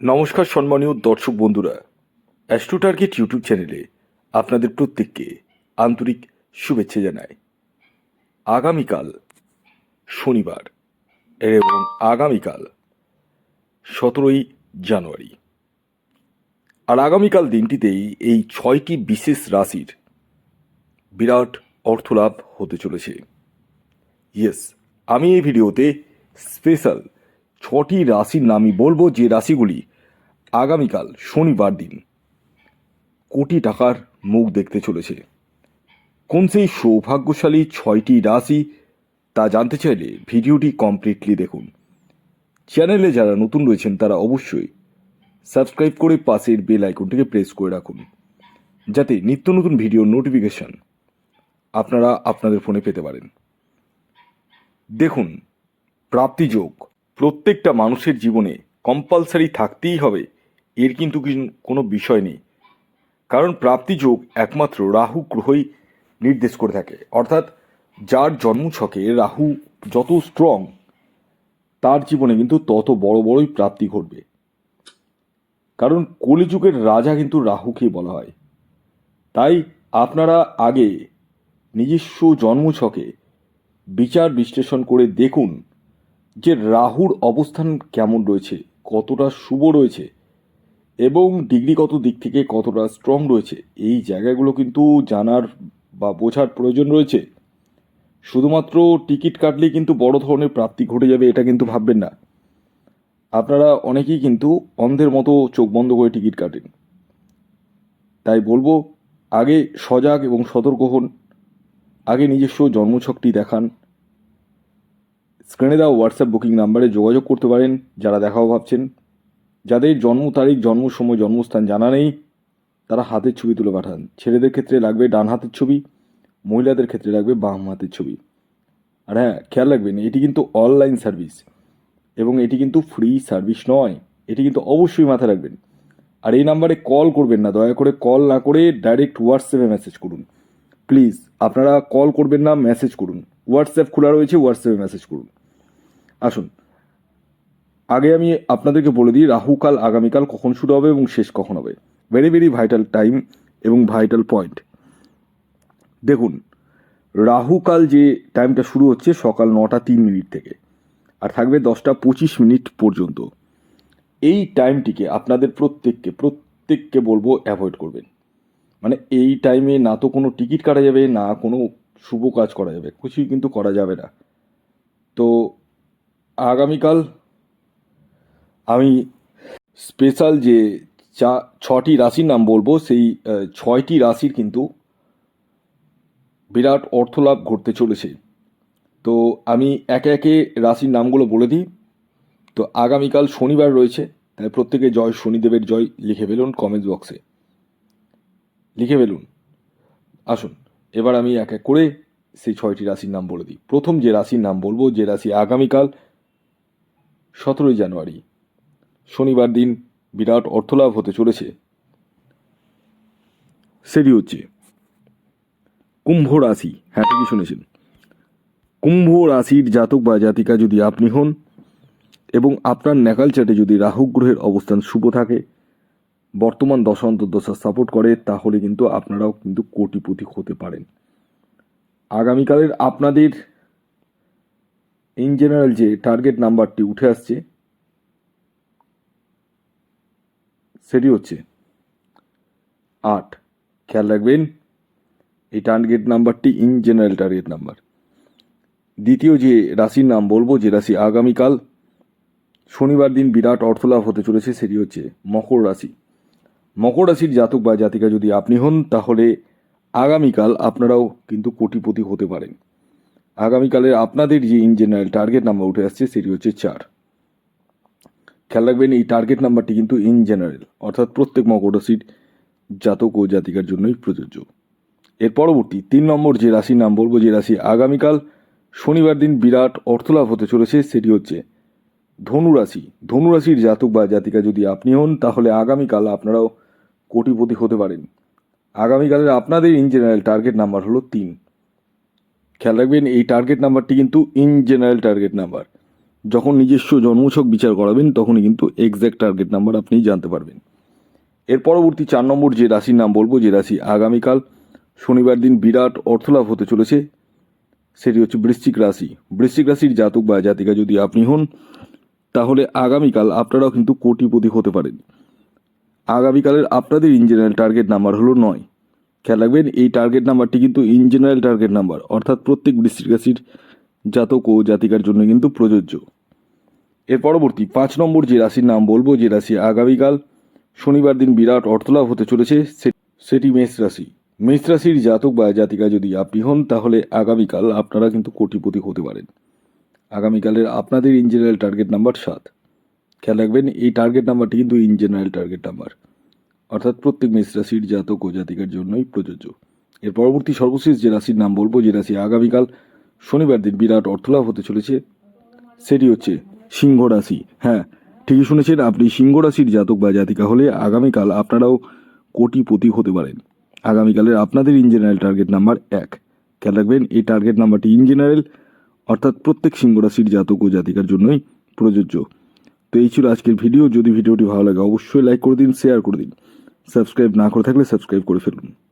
নমস্কার সম্মানীয় দর্শক বন্ধুরা। অ্যাস্ট্রো টার্গেট ইউটিউব চ্যানেলে আপনাদের প্রত্যেককে আন্তরিক শুভেচ্ছা জানাই। আগামীকাল শনিবার এবং আগামীকাল সতেরোই জানুয়ারি। আর আগামীকাল দিনটিতেই এই ছয়টি বিশেষ রাশির বিরাট অর্থলাভ হতে চলেছে। ইয়েস, আমি এই ভিডিওতে স্পেশাল ছটি রাশির নামই বলব যে রাশিগুলি আগামীকাল শনিবার দিন। কোটি টাকার মুখ দেখতে চলেছে। কোন সেই সৌভাগ্যশালী ছয়টি রাশি তা জানতে চাইলে ভিডিওটি কমপ্লিটলি দেখুন। চ্যানেলে যারা নতুন রয়েছেন, তারা অবশ্যই সাবস্ক্রাইব করে পাশের বেল আইকনটিকে প্রেস করে রাখুন, যাতে নিত্য নতুন ভিডিওর নোটিফিকেশন আপনারা আপনাদের ফোনে পেতে পারেন। দেখুন প্রাপ্তিযোগ প্রত্যেকটা মানুষের জীবনে কম্পালসারি থাকতেই হবে এর কিন্তু কিন- বিষয় নেই। কারণ প্রাপ্তিযোগ একমাত্র রাহু গ্রহই নির্দেশ করে থাকে। অর্থাৎ যার জন্মছকে রাহু যত স্ট্রং তার জীবনে কিন্তু তত বড় বড়ই প্রাপ্তি ঘটবে। কারণ কলিযুগের রাজা কিন্তু রাহুকেই বলা হয়। তাই আপনারা আগে নিজস্ব জন্মছকে বিচার বিশ্লেষণ করে দেখুন যে রাহুর অবস্থান কেমন রয়েছে, কতটা শুভ রয়েছে। এবং ডিগ্রিগত দিক থেকে কতটা স্ট্রং রয়েছে, এই জায়গাগুলো কিন্তু জানার বা বোঝার প্রয়োজন রয়েছে। শুধুমাত্র টিকিট কাটলেই কিন্তু বড় ধরনের প্রাপ্তি ঘটে যাবে এটা কিন্তু ভাববেন না। আপনারা অনেকেই কিন্তু অন্ধের মতো চোখ বন্ধ করে টিকিট কাটেন। তাই বলব, আগে সজাগ এবং সতর্ক হন, আগে নিজস্ব জন্মছকটি দেখান। স্ক্রিনে দেওয়া হোয়াটসঅ্যাপ বুকিং নাম্বারে যোগাযোগ করতে পারেন, যারা দেখাও ভাবছেন। যাদের জন্ম তারিখ, জন্ম সময়, জন্মস্থান জানা নেই, তারা হাতের ছবি তুলে পাঠান। ছেলেদের ক্ষেত্রে লাগবে ডান হাতের ছবি, মহিলাদের ক্ষেত্রে লাগবে বাম হাতের ছবি। আর হ্যাঁ খেয়াল রাখবেন, এটি কিন্তু অনলাইন সার্ভিস এবং এটি কিন্তু ফ্রি সার্ভিস নয়। এটি কিন্তু অবশ্যই মাথায় রাখবেন। আর এই নাম্বারে কল করবেন না, দয়া করে কল না করে ডাইরেক্ট হোয়াটসঅ্যাপে মেসেজ করুন। প্লিজ আপনারা কল করবেন না মেসেজ করুন। হোয়াটসঅ্যাপ খোলা রয়েছে হোয়াটসঅ্যাপে মেসেজ করুন। আসুন আগে আমি আপনাদেরকে বলে দিই রাহুকাল আগামীকাল কখন শুরু হবে এবং শেষ কখন হবে। ভেরি ভেরি ভাইটাল টাইম এবং ভাইটাল পয়েন্ট দেখুন রাহুকাল যে টাইমটা শুরু হচ্ছে সকাল নটা তিন মিনিট থেকে আর থাকবে দশটা পঁচিশ মিনিট পর্যন্ত। এই টাইমটিকে আপনাদের প্রত্যেককে প্রত্যেককে বলব অ্যাভয়েড করবেন। মানে এই টাইমে না তো কোনো টিকিট কাটা যাবে, না কোনো শুভ কাজ করা যাবে। কিছুই কিন্তু করা যাবে না। তো আগামীকাল আমি স্পেশাল যে চা, ছটি রাশির নাম বলব, সেই ছয়টি রাশির কিন্তু বিরাট অর্থলাভ ঘটতে চলেছে। তো আমি একে একে রাশির নামগুলো বলে দিই। তো আগামীকাল শনিবার রয়েছে, তাই প্রত্যেকে জয় শনিদেবের জয় লিখে ফেলুন কমেন্টস বক্সে লিখে ফেলুন। আসুন, এবার আমি এক এক করে সেই ছয়টি রাশির নাম বলে দিই। প্রথম যে রাশির নাম বলব, যে রাশি আগামীকাল সতেরোই জানুয়ারি শনিবার দিন বিরাট অর্থলাভ হতে চলেছে। সেটি হচ্ছে, কুম্ভ রাশি। হ্যাঁ ঠিকই শুনেছেন। কুম্ভ রাশির জাতক বা জাতিকা যদি আপনি হন এবং আপনার ন্যাকাল চাটে যদি রাহু গ্রহের অবস্থান শুভ থাকে, বর্তমান দশা সাপোর্ট করে, তাহলে কিন্তু আপনারাও কিন্তু কোটিপতি হতে পারেন। আগামীকালের আপনাদের ইন জেনারেল যে টার্গেট নাম্বারটি উঠে আসছে সেটি হচ্ছে আট। খেয়াল রাখবেন, এই টার্গেট নাম্বারটি ইন জেনারেল টার্গেট নাম্বার দ্বিতীয় যে রাশির নাম বলব, যে রাশি আগামীকাল শনিবার দিন বিরাট অর্থলাভ হতে চলেছে, সেটি হচ্ছে মকর রাশি। মকর রাশির জাতক বা জাতিকা যদি আপনি হন, তাহলে আগামীকাল আপনারাও কিন্তু কোটিপতি হতে পারেন। আগামীকালের আপনাদের যে ইন জেনারেল টার্গেট নাম্বার উঠে আসছে, সেটি হচ্ছে চার। খেয়াল রাখবেন এই টার্গেট নাম্বারটি কিন্তু ইন জেনারেল অর্থাৎ প্রত্যেক মকর রাশির জাতক ও জাতিকার জন্যই প্রযোজ্য। এর পরবর্তী তিন নম্বর যে রাশির নাম বলব, যে রাশি আগামীকাল শনিবার দিন বিরাট অর্থলাভ হতে চলেছে, সেটি হচ্ছে ধনু রাশি। ধনু রাশির জাতক বা জাতিকা যদি আপনি হন, তাহলে আগামীকাল আপনারাও কোটিপতি হতে পারেন। আগামীকালের আপনাদের ইন জেনারেল টার্গেট নাম্বার হলো তিন। খেয়াল রাখবেন, এই টার্গেট নাম্বারটি কিন্তু ইন জেনারেল টার্গেট নাম্বার যখন নিজস্ব জন্মছক বিচার করাবেন, তখনই কিন্তু এক্স্যাক্ট টার্গেট নাম্বার আপনি জানতে পারবেন। এর পরবর্তী চার নম্বর যে রাশির নাম বলব, যে রাশি আগামীকাল, শনিবার দিন বিরাট অর্থলাভ হতে চলেছে, সেটি হচ্ছে বৃশ্চিক রাশি। বৃশ্চিক রাশির জাতক বা জাতিকা যদি আপনি হন, তাহলে আগামীকাল আপনারাও কিন্তু কোটিপতি হতে পারেন। আগামীকালের আপনাদের ইন জেনারেল টার্গেট নাম্বার হলো নয়। খেয়াল রাখবেন, এই টার্গেট নাম্বারটি কিন্তু ইন জেনারেল টার্গেট নাম্বার অর্থাৎ প্রত্যেক বৃশ্চিক রাশির জাতক ও জাতিকার জন্য কিন্তু প্রযোজ্য। এর পরবর্তী পাঁচ নম্বর যে রাশির নাম বলব, যে রাশি আগামীকাল, শনিবার দিন বিরাট অর্থলাভ হতে চলেছে সেটি মেষ রাশি। মেষ রাশির জাতক বা জাতিকা যদি আপনি হন, তাহলে আগামীকাল আপনারা কিন্তু কোটিপতি হতে পারেন। আগামীকালের আপনাদের ইন জেনারেল টার্গেট নাম্বার সাত। খেয়াল রাখবেন, এই টার্গেট নাম্বারটি কিন্তু ইন জেনারেল টার্গেট নাম্বার অর্থাৎ প্রত্যেক মেষ রাশির জাতক ও জাতিকার জন্যই প্রযোজ্য। এর পরবর্তী সর্বশেষ যে রাশির নাম বলব, যে রাশি আগামীকাল, শনিবার দিন বিরাট অর্থলাভ হতে চলেছে, সেটি হচ্ছে সিংহ রাশি হ্যাঁ ঠিকই শুনেছেন আপনি সিংহ রাশির জাতক বা জাতিকা হলে আগামীকাল আপনারাও কোটিপতি হতে পারেন। আগামীকালের আপনাদের ইন জেনারেল টার্গেট নাম্বার এক। খেয়াল রাখবেন, এই টার্গেট নাম্বারটি ইন জেনারেল অর্থাৎ প্রত্যেক সিংহ রাশির জাতক ও জাতিকার জন্যই প্রযোজ্য। তো এই ছিল আজকের ভিডিও যদি ভিডিওটি ভালো লাগে অবশ্যই লাইক করে দিন শেয়ার করে দিন। সাবস্ক্রাইব না করে থাকলে সাবস্ক্রাইব করে ফেলুন।